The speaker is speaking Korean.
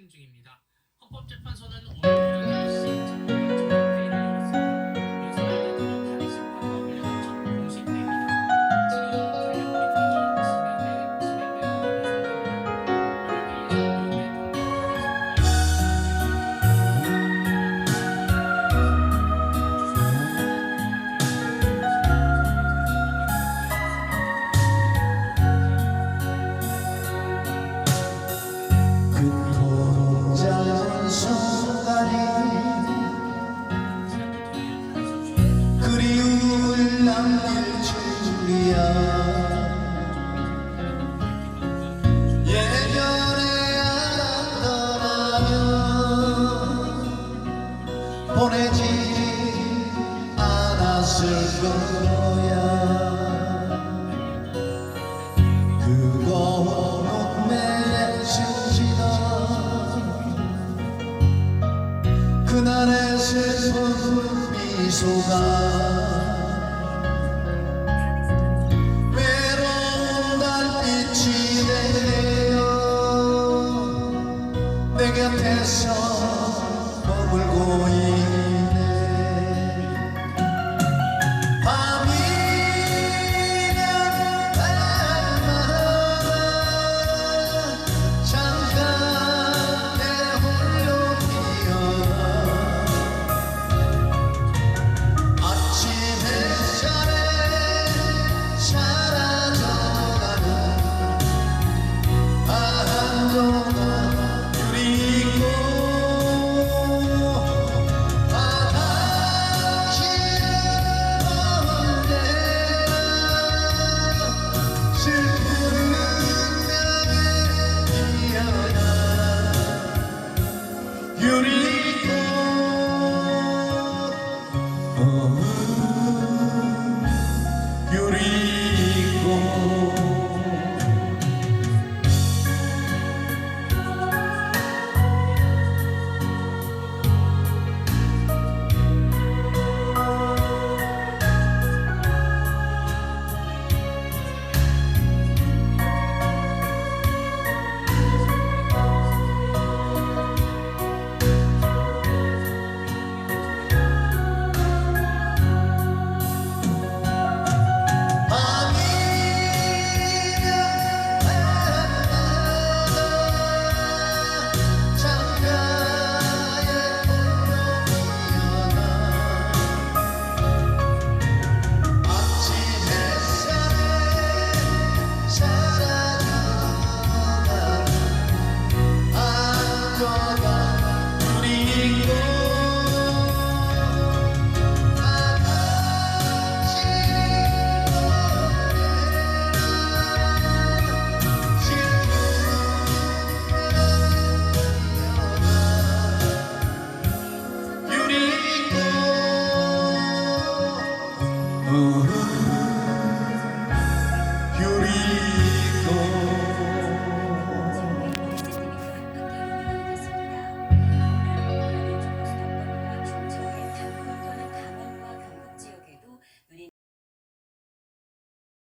진행 중입니다. 헌법재판소는 오늘 보내지 않았을 거야. 그거 눈매에 스치던 그날의 슬픈 미소가 곁에서 fuego y